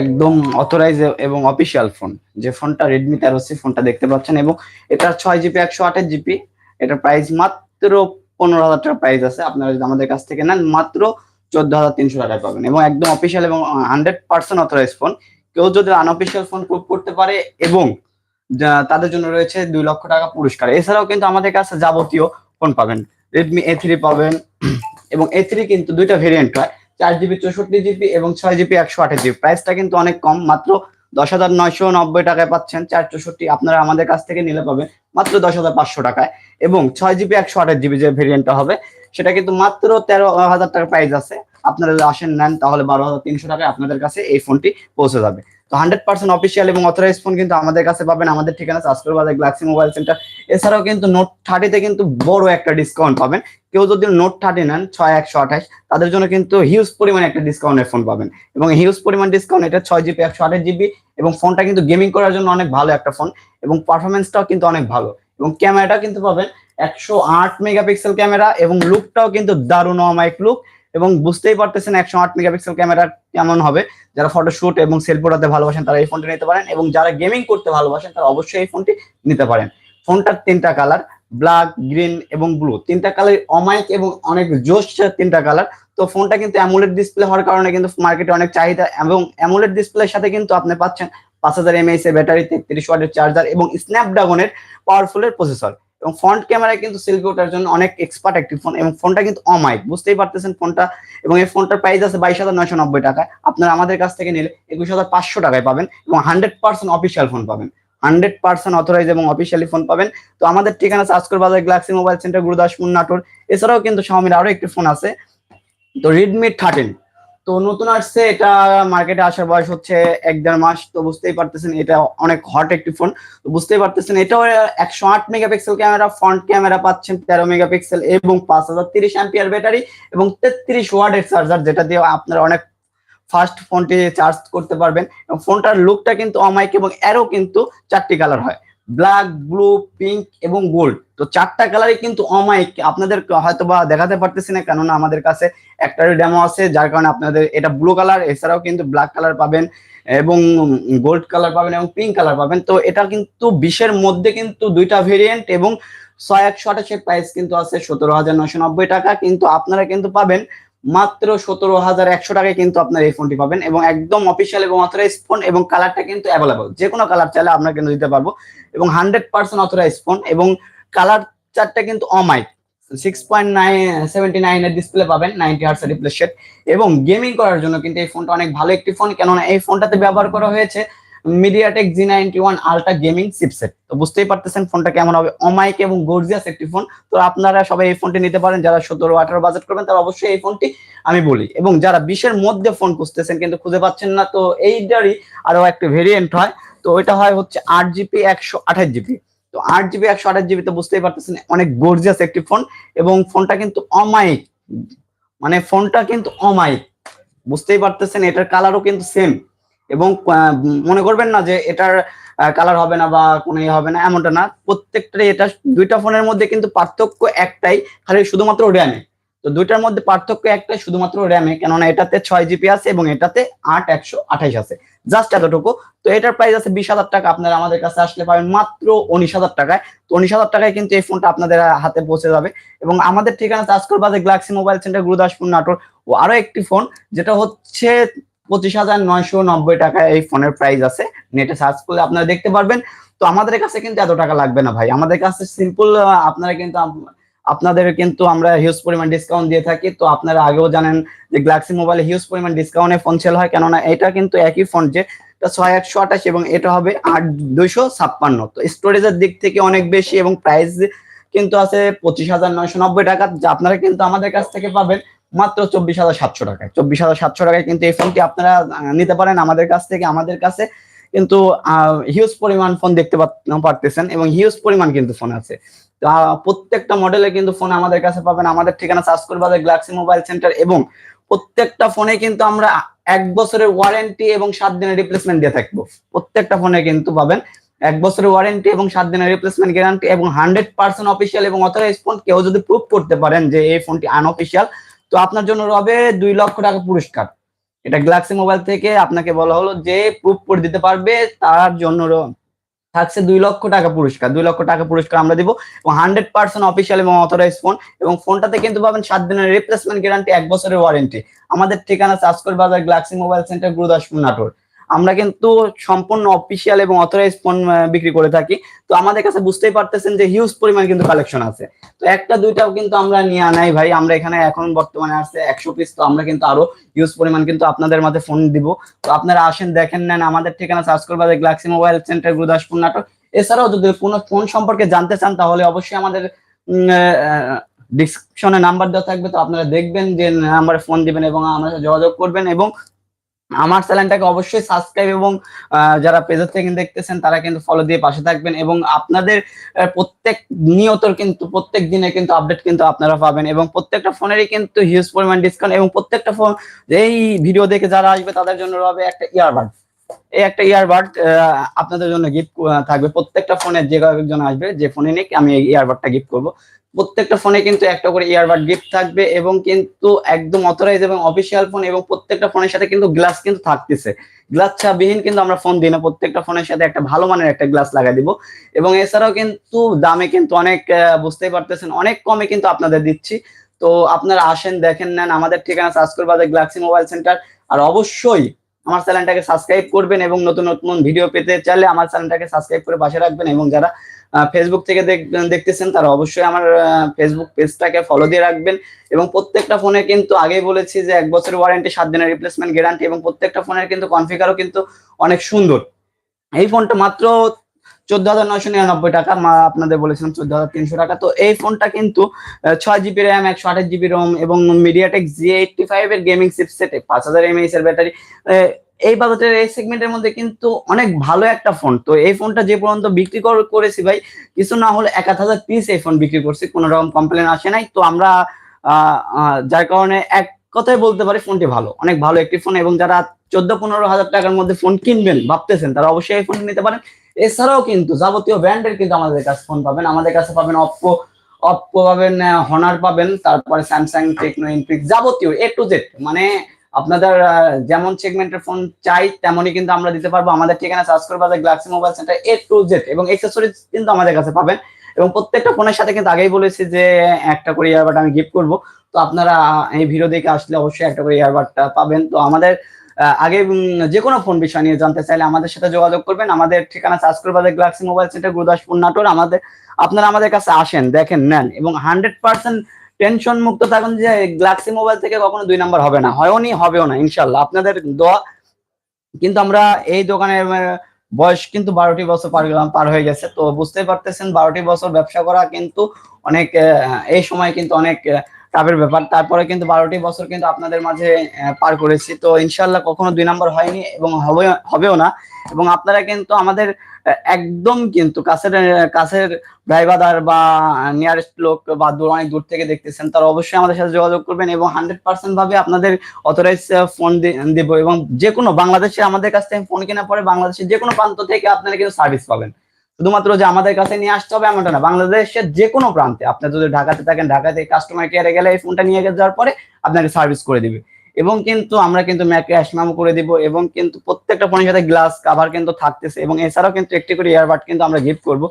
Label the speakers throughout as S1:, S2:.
S1: একদম অথরাইজ এবং official phone যে ফোনটা রেডমি তেরো সি ফোনটা দেখতে পাচ্ছেন এবং এটা ছয় জিবি একশো আঠাশ জিবি এটার প্রাইস মাত্র পনেরো হাজার টাকা প্রাইস আছে। আপনারা যদি আমাদের কাছ থেকে নেন, মাত্র চোদ্দ হাজার তিনশো টাকায় পাবেন এবং একদম অফিসিয়াল এবং হান্ড্রেড পার্সেন্ট অথরাইজ ফোন কেউ যদি আনঅফিসিয়াল ফোন প্রুভ করতে পারে এবং তাদের জন্য রয়েছে দুই লক্ষ টাকা পুরস্কার। এছাড়াও কিন্তু আমাদের কাছে যাবতীয় ফোন পাবেন। রেডমি এ থ্রি পাবেন এবং এ থ্রি কিন্তু দুইটা ভেরিয়েন্ট হয়। চার জিবি চৌষট্টি জিবি এবং ছয় জিবি, একশো আঠাশ জিবি। প্রাইসটা কিন্তু অনেক কম, মাত্র দশ হাজার নয়শো নব্বই টাকায় পাচ্ছেন চার চৌষট্টি। আপনারা আমাদের কাছ থেকে নিলে পাবেন মাত্র দশ হাজার পাঁচশো টাকায় এবং ছয় জিবি, একশো আঠাশ জিবি যে ভেরিয়েন্টটা হবে, সেটা কিন্তু মাত্র তেরো হাজার টাকার প্রাইস আছে। আপনারা আসেন নেন, তাহলে বারো হাজার তিনশো টাকায় আপনাদের কাছে এই ফোনটি পৌঁছে যাবে। তো হান্ড্রেড পার্সেন্ট অফিসিয়াল এবং অথরাইজ ফোন কিন্তু আমাদের কাছে পাবেন। আমাদের ঠিকানা চাষকর বাজার গ্লাক্সি মোবাইল সেন্টার। এছাড়াও কিন্তু নোট থার্টিতে কিন্তু বড় একটা ডিসকাউন্ট পাবেন। কেউ যদি নোট থার্টি নেন, ছয়, একশো আঠাশ, তাদের জন্য কিন্তু হিউজ পরিমাণে একটা ডিসকাউন্টের ফোন পাবেন। এবং হিউজ পরিমাণ ডিসকাউন্ট এটা ছয় জিবি, একশো আঠাশ জিবি এবং ফোনটা কিন্তু গেমিং করার জন্য অনেক ভালো একটা ফোন এবং পারফরমেন্সটাও কিন্তু অনেক ভালো। এবং ক্যামেরাটা কিন্তু পাবেন একশো আট মেগাপিক্সেল ক্যামেরা এবং লুকটাও কিন্তু দারুণ অমাইক লুক এবং বুঝতেই পারতেছেন একশো আট মেগাপিক্সেল ক্যামেরা কেমন হবে। যারা ফটোশুট এবং সেলফি ওঠাতে ভালোবাসেন, তারা এই ফোনটি নিতে পারেন এবং যারা গেমিং করতে ভালোবাসেন, তারা অবশ্যই এই ফোনটি নিতে পারেন। ফোনটার তিনটা কালার ব্ল্যাক গ্রিন এবং ব্লু তিনটা কালার অমাইক এবং অনেক জোশ তিনটা কালার তো ফোনটা কিন্তু অ্যামুলেট ডিসপ্লে হওয়ার কারণে কিন্তু মার্কেটে অনেক চাহিদা এবং অ্যামুলেট ডিসপ্লের সাথে কিন্তু আপনি পাচ্ছেন পাঁচ হাজার এমএএস এর ব্যাটারি তেত্রিশ ওয়াটের চার্জার এবং স্ন্যাপড্রাগনের পাওয়ারফুলের প্রসেসর এবং ফ্রন্ট ক্যামেরায় কিন্তু সেলফি ওঠার জন্য অনেক এক্সপার্ট একটি ফোন এবং ফোনটা কিন্তু অমাইক বুঝতেই পারতেছেন ফোনটা এবং এই ফোনটার প্রাইস আছে বাইশ হাজার নয়শো নব্বই টাকায়। আপনারা আমাদের কাছ থেকে নিলে একুশ হাজার পাঁচশো টাকায় পাবেন এবং হান্ড্রেড পার্সেন্ট অফিসিয়াল ফোন পাবেন। হান্ড্রেড পার্সেন্ট অথরাইজ এবং অফিসিয়ালি ফোন পাবেন। তো আমাদের ঠিকানা Chashkar Bazar Galaxy mobile centre, Gurudaspur, Natore. এছাড়াও কিন্তু শাওমির আরও একটি ফোন আছে। তো রেডমি থার্টিন তো নতুন আসছে, এটা মার্কেটে আসার বয়স হচ্ছে এক দেড় মাস, তো বুঝতেই পারতেছেন এটা অনেক হট একটি ফোন তো বুঝতেই পারতেছেন এটাও একশো আট মেগাপিক্সেল ক্যামেরা ফ্রন্ট ক্যামেরা পাচ্ছেন তেরো মেগাপিক্সেল এবং পাঁচ হাজার তিরিশ অ্যাম্পিয়ার ব্যাটারি এবং তেত্রিশ ওয়ার্ডের চার্জার যেটা দিয়ে আপনারা অনেক ফাস্ট ফোনটি চার্জ করতে পারবেন। এবং ফোনটার লুকটা কিন্তু অমাইক এবং এরও কিন্তু চারটি কালার হয়। ব্ল্যাক, ব্লু, পিঙ্ক এবং গোল্ড। তো চারটা কালারই কিন্তু অমাইক আপনাদের হয়তো বা দেখাতে পারতেছি না, কেননা আমাদের কাছে একটা ডেমো আছে, যার কারণে আপনাদের এটা ব্লু কালার এছাড়াও কিন্তু ব্ল্যাক কালার পাবেন এবং গোল্ড কালার পাবেন এবং পিঙ্ক কালার পাবেন। তো এটা কিন্তু বিশের মধ্যে কিন্তু দুইটা ভেরিয়েন্ট এবং ছয় একশো আঠাশের প্রাইস কিন্তু আছে সতেরো হাজার নশো নব্বই টাকা। কিন্তু আপনারা কিন্তু পাবেন মাত্র সতেরো হাজার একশো টাকায় কিন্তু আপনার এই ফোনটি পাবেন এবং একদম অফিসিয়াল এবং অথরাইজ ফোন এবং কালারটা কিন্তু অ্যাভেলেবল যে কোনো কালার চাইলে আমরা কিন্তু দিতে পারব। এবং হান্ড্রেড পার্সেন্ট অথরাইজ ফোন এবং কালার চারটা কিন্তু অমাইক সিক্স পয়েন্ট নাইন সেভেন্টি নাইনের ডিসপ্লে পাবেন নাইনটি হার্স রিপ্লেস সেট এবং গেমিং করার জন্য কিন্তু এই ফোনটা অনেক ভালো একটি ফোন কেননা এই ফোনটাতে ব্যবহার করা হয়েছে MediaTek G ninety one ultra gaming chipset তো বুঝতেই পারতেছেন ফোনটা কেমন হবে। অমাইক এবং গর্জিয়াস একটি ফোন। তো আপনারা সবাই এই ফোনটি নিতে পারেন। যারা সতেরো আঠারো বাজেট করবেন, তারা অবশ্যই এই ফোনটি আমি বলি। এবং যারা বিশের মধ্যে ফোন খুঁজতেছেন কিন্তু খুঁজে পাচ্ছেন না, তো এইটারই আরও একটা ভেরিয়েন্ট হয়। তো এটা হয় হচ্ছে আট জিবি, একশো আঠাশ জিবি। তো আট জিবি, একশো আঠাশ জিবি তো বুঝতেই পারতেছেন অনেক গর্জিয়াস একটি ফোন। এবং ফোনটা কিন্তু অমাইক মানে ফোনটা কিন্তু অমাইক বুঝতেই পারতেছেন এটার কালারও কিন্তু সেম এবং মনে করবেন না যে এটার কালার হবে না বা কোনো ইয়ে হবে না, এমনটা না। প্রত্যেকটাই এটা দুইটা ফোনের মধ্যে কিন্তু পার্থক্য একটাই, খালি শুধুমাত্র র্যামে তো দুইটার মধ্যে পার্থক্য একটাই, শুধুমাত্র র্যামে কেননা এটাতে ছয় জিবি আছে এবং এটাতে আট একশো আঠাইশ আছে। জাস্ট এতটুকু। তো এটার প্রাইস আছে বিশ হাজার টাকা। আপনারা আমাদের কাছে আসলে পাবেন মাত্র উনিশ হাজার টাকায়। তো উনিশ হাজার টাকায় কিন্তু এই ফোনটা আপনাদের হাতে পৌঁছে যাবে। এবং আমাদের ঠিকানা Chashkar Bazar Galaxy mobile centre Gurudaspur Natore. ও আরও একটি ফোন যেটা হচ্ছে পঁচিশ হাজার নয়শো নব্বই টাকায় এই ফোনের প্রাইস আছে। নেটে সার্চ করলে আপনারা দেখতে পারবেন। তো আমাদের কাছে কিন্তু এত টাকা লাগবে না ভাই। আমাদের কাছে সিম্পল আপনারা কিন্তু আপনাদের কিন্তু আমরা হিউজ পরিমাণ ডিসকাউন্ট দিয়ে থাকি। তো আপনারা আগেও জানেন যে গ্লাক্সি মোবাইলে হিউজ পরিমাণ ডিসকাউন্টে ফোন সেল হয়। কেননা এটা কিন্তু একই ফোন যে ছয় একশো আঠাশ এবং এটা হবে আট দুইশো ছাপ্পান্ন। তো স্টোরেজের দিক থেকে অনেক বেশি এবং প্রাইস কিন্তু আছে পঁচিশ হাজার নয়শো নব্বই টাকা। যা আপনারা কিন্তু আমাদের কাছ থেকে পাবেন। মাত্র চব্বিশ হাজার সাতশো টাকায়। চব্বিশ হাজার সাতশো টাকায় কিন্তু এই ফোনটি আপনারা নিতে পারেন আমাদের কাছ থেকে, আমাদের কাছে কিন্তু হিউজ পরিমাণ ফোন দেখতে পারতেছেন এবং হিউজ পরিমাণ কিন্তু ফোন আছে। প্রত্যেকটা মডেলে কিন্তু ফোন আমাদের কাছে পাবেন। আমাদের ঠিকানা সার্চ করে বাজার গ্লাক্সি মোবাইল সেন্টার এবং প্রত্যেকটা ফোনে কিন্তু আমরা এক বছরের ওয়ারেন্টি এবং সাত দিনের রিপ্লেসমেন্ট দিয়ে থাকব। প্রত্যেকটা ফোনে কিন্তু পাবেন এক বছরের ওয়ারেন্টি এবং সাত দিনের রিপ্লেসমেন্ট গ্যারান্টি এবং হান্ড্রেড পার্সেন্ট অফিসিয়াল এবং অথরাইজ ফোন কেউ যদি প্রুভ করতে পারেন যে এই ফোনটি আনঅফিসিয়াল তো আপনার জন্য রবে দুই লক্ষ টাকা পুরস্কার। এটা গ্যালাক্সি মোবাইল থেকে আপনাকে বলা হলো যে প্রুফ করে দিতে পারবে, তার জন্য থাকছে দুই লক্ষ টাকা পুরস্কার। দুই লক্ষ টাকা পুরস্কার আমরা দিব এবং হান্ড্রেড পার্সেন্ট অফিসিয়াল এবং অথরাইজ ফোন এবং ফোনটাতে কিন্তু পাবেন সাত দিনের রিপ্লেসমেন্ট গ্যারান্টি এক বছরের ওয়ারেন্টি আমাদের ঠিকানা Chashkar Bazar Galaxy mobile centre Gurudaspur Natore আমরা কিন্তু সম্পূর্ণ অফিসিয়াল এবং অথরাইজ ফোন বিক্রি করে থাকি। তো আমাদের কাছে বুঝতেই পারতেছেন যে হিউজ পরিমাণ কিন্তু কালেকশন আছে। তো একটা, দুইটাও কিন্তু আমরা নিয়ে আনাই ভাই। আমরা এখানে এখন বর্তমানে আছে একশো পিস তো আমরা কিন্তু আরও হিউজ পরিমাণ কিন্তু আপনাদের মাঝে ফোন দিব। তো আপনারা আসেন, দেখেন, নেন। আমাদের ঠিকানা সার্চ করবে গ্যালাক্সি মোবাইল সেন্টার গুরুদাসপুর নাটক। এছাড়াও যদি কোনো ফোন সম্পর্কে জানতে চান, তাহলে অবশ্যই আমাদের ডিসক্রিপশনে নাম্বার দেওয়া থাকবে। তো আপনারা দেখবেন যে নাম্বারে ফোন দিবেন এবং আমার সাথে যোগাযোগ করবেন এবং আমার চ্যানেলটাকে অবশ্যই সাবস্ক্রাইব এবং যারা পেজের থেকে দেখতেছেন, তারা কিন্তু ফলো দিয়ে পাশে থাকবেন এবং আপনাদের প্রত্যেক নিয়তর কিন্তু, প্রত্যেক দিনে কিন্তু আপডেট কিন্তু আপনারা পাবেন এবং প্রত্যেকটা ফোনেরই কিন্তু হিউজ পরিমাণ ডিসকাউন্ট এবং প্রত্যেকটা ফোন এই ভিডিও দেখে যারা আসবে, তাদের জন্য হবে একটা ইয়ারবাড এই একটা ইয়ারবাড আপনাদের জন্য গিফট থাকবে। প্রত্যেকটা ফোনে যে কয়েকজন আসবে, যে ফোনে নিক, আমি এই ইয়ারবাডটা গিফট করব। প্রত্যেকটা ফোনে কিন্তু একটা করে ইয়ারবাড গিফট থাকবে এবং কিন্তু একদম অথরাইজ এবং অফিসিয়াল ফোন এবং প্রত্যেকটা ফোনের সাথে কিন্তু গ্লাস কিন্তু থাকতেছে। গ্লাস ছাবিহীন কিন্তু আমরা ফোন দিই না, প্রত্যেকটা ফোনের সাথে একটা ভালো মানের একটা গ্লাস লাগাই দিব। এবং এছাড়াও কিন্তু দামে কিন্তু অনেক বুঝতেই পারতেছেন, অনেক কমে কিন্তু আপনাদের দিচ্ছি। তো আপনারা আসেন, দেখেন, নেন, আমাদের ঠিকানা সার্চ করবে গ্লাক্সি মোবাইল সেন্টার। আর অবশ্যই আমার চ্যানেলটাকে সাবস্ক্রাইব করবেন এবং নতুন নতুন ভিডিও পেতে চাইলে আমার চ্যানেলটাকে সাবস্ক্রাইব করে পাশে রাখবেন এবং যারা ফেসবুক থেকে দেখ- দেখতেছেন তারা অবশ্যই আমার ফেসবুক পেজটাকে ফলো দিয়ে রাখবেন এবং প্রত্যেকটা ফোনে কিন্তু আগেই বলেছি যে এক বছরের ওয়ারেন্টি সাত দিনের রিপ্লেসমেন্ট গ্যারান্টি এবং প্রত্যেকটা ফোনের কিন্তু কনফিগারও কিন্তু অনেক সুন্দর। এই ফোনটা মাত্র চোদ্দ হাজার নয়শো নিরানব্বই টাকা। আপনাদের বলেছিলাম চোদ্দ হাজার তিনশো টাকা। তো এই ফোনটা কিন্তু ছয় জিবি র্যাম একশো আঠাশ জিবি রোম এবং মিডিয়াটেক জি এইটটি ফাইভ এর গেমিং চিপসেটে পাঁচ হাজার এমএইচ এর ব্যাটারি এই বাজেটের এই সেগমেন্টের মধ্যে কিন্তু অনেক ভালো একটা ফোন। তো এই ফোনটা যে পর্যন্ত বিক্রি কর- করেছি ভাই, কিছু না হলে এক হাজার পিস এই ফোন বিক্রি করছি, কোনো রকম কমপ্লেন আসে নাই। তো আমরা যার কারণে এক কথায় বলতে পারি ফোনটি ভালো, অনেক ভালো একটি ফোন এবং যারা চোদ্দ পনেরো হাজার টাকার মধ্যে ফোন কিনবেন, ভাবতেছেন, তারা অবশ্যই এই ফোন নিতে পারেন। এছাড়াও কিন্তু যাবতীয় ব্র্যান্ডের কিন্তু আমাদের কাছে ফোন পাবেন। আমাদের কাছে পাবেন অপ্পো অপ্পো পাবেন হনার পাবেন, তারপরে স্যামসাং টেকনো ইনফিক্স যাবতীয় এ টু জেড মানে আপনাদের যেমন সেগমেন্টের ফোন চাই, তেমনই কিন্তু আমরা দিতে পারব। আমাদের ঠিকানা সার্চ করে পাবেন Galaxy mobile centre A to Z এবং এক্সেসরিজ কিন্তু আমাদের কাছে পাবেন। এবং প্রত্যেকটা ফোনের সাথে কিন্তু আগেই বলেছি যে, একটা করে ইয়ারবাড আমি গিফট করব। তো আপনারা এই ভিডিও দেখে আসলে অবশ্যই একটা করে ইয়ারবাডটা পাবেন। তো আমাদের আগে যে কোনো ফোন বিষয় নিয়ে জানতে চাইলে আমাদের সাথে যোগাযোগ করবেন। আমাদের ঠিকানা সার্চ করে পাবেন Galaxy mobile centre, Gurudaspur Natore. আমাদের, আপনারা আমাদের কাছে আসেন, দেখেন, নেন এবং হান্ড্রেড পার্সেন্ট টেনশন মুক্ত থাকুন যে গ্লাক্সি মোবাইল থেকে কখনো দুই নাম্বার হবে না। হয়নি হবেও না ইনশাল্লাহ আপনাদের দোয়া, কিন্তু আমরা এই দোকানের বয়স কিন্তু বারোটি বছর পার পার হয়ে গেছে। তো বুঝতেই পারতেছেন, বারোটি বছর ব্যবসা করা কিন্তু অনেক এই সময় কিন্তু অনেক টাফের ব্যাপার। তারপরে কিন্তু বারোটি বছর কিন্তু আপনাদের মাঝে পার করেছি। তো ইনশাল্লাহ কখনো দুই নাম্বার হয়নি এবং হবে, হবেও না। এবং আপনারা কিন্তু আমাদের একদম কিন্তু কাছের কাছের ড্রাইভার বা নিয়ারেস্ট লোক বা দূর, অনেক দূর থেকে দেখতেছেন, তারা অবশ্যই আমাদের সাথে যোগাযোগ করবেন এবং হান্ড্রেড পার্সেন্ট ভাবে আপনাদের অথরাইজ ফোন দেবো এবং যে কোনো বাংলাদেশে আমাদের কাছ থেকে ফোন কেনার পরে বাংলাদেশের যে কোনো প্রান্ত থেকে আপনারা কিন্তু সার্ভিস পাবেন। শুধুমাত্র যে আমাদের কাছে নিয়ে আসতে হবে এমনটা না। বাংলাদেশের যে কোনো প্রান্তে আপনি যদি ঢাকাতে থাকেন, ঢাকাতে কাস্টমার কেয়ারে গেলে এই ফোনটা নিয়ে যাওয়ার পরে আপনাকে সার্ভিস করে দিবে। এবং কিন্তু আমরা কিন্তু ম্যাকে অ্যাসমাম করে দিব এবং কিন্তু প্রত্যেকটা ফোনের সাথে গ্লাস কাভার কিন্তু থাকতেছে এবং এছাড়াও কিন্তু একটি করে ইয়ারবাড কিন্তু আমরা গিফট করব।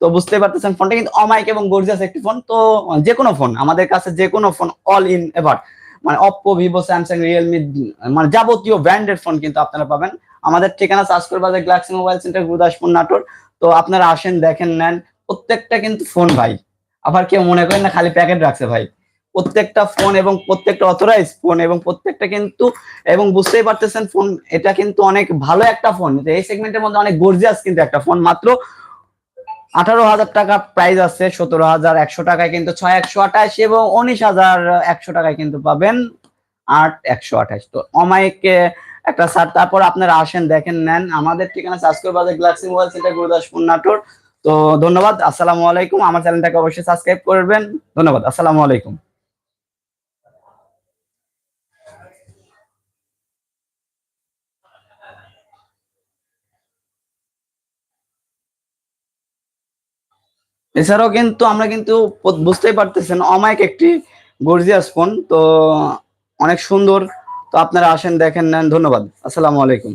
S1: তো বুঝতে পারতেছেন ফোনটা কিন্তু অমাইক এবং গর্জিয়াস একটি ফোন তো যে কোনো ফোন আমাদের কাছে যে কোনো ফোন অল ইন এভার মানে অপ্পো ভিভো স্যামসাং রিয়েলমি মানে যাবতীয় ব্র্যান্ডের ফোন কিন্তু আপনারা পাবেন। আমাদের ঠিকানা সার্চ করে পাবেন Galaxy mobile centre Gurudaspur Natore তো আপনারা আসেন, দেখেন, নেন। প্রত্যেকটা কিন্তু ফোন ভাই। আবার কেউ মনে করেন না, খালি প্যাকেট রাখছে ভাই। প্রত্যেকটা ফোন এবং প্রত্যেকটা অথরাইজ ফোন এবং প্রত্যেকটা কিন্তু এবং বুঝতেই পারতেছেন ফোন এটা কিন্তু অনেক ভালো একটা ফোন এই সেগমেন্টের মধ্যে অনেক গর্জিয়াস কিন্তু একটা ফোন মাত্র আঠারো হাজার টাকা প্রাইস আছে, সতেরো হাজার একশো টাকায় কিন্তু ছয়, একশো আঠাশ এবং উনিশ হাজার একশো টাকায় কিন্তু পাবেন আট, একশো আঠাশ। তো অমাইকে একটা সার তারপর আপনারা আসেন, দেখেন, নেন। আমাদের ঠিকানা করে Bazar, Galaxy mobile centre, Gurudaspur, Natore. তো ধন্যবাদ, আসসালামু আলাইকুম। আমার চ্যানেলটাকে অবশ্যই সাবস্ক্রাইব করবেন। ধন্যবাদ, আসসালামু আলাইকুম। এছাড়াও কিন্তু আমরা কিন্তু বুঝতেই পারতেছেন অমাইক একটি গর্জিয়াস ফোন। তো অনেক সুন্দর তো আপনারা আসেন দেখেন নেন ধন্যবাদ। আসসালামু আলাইকুম।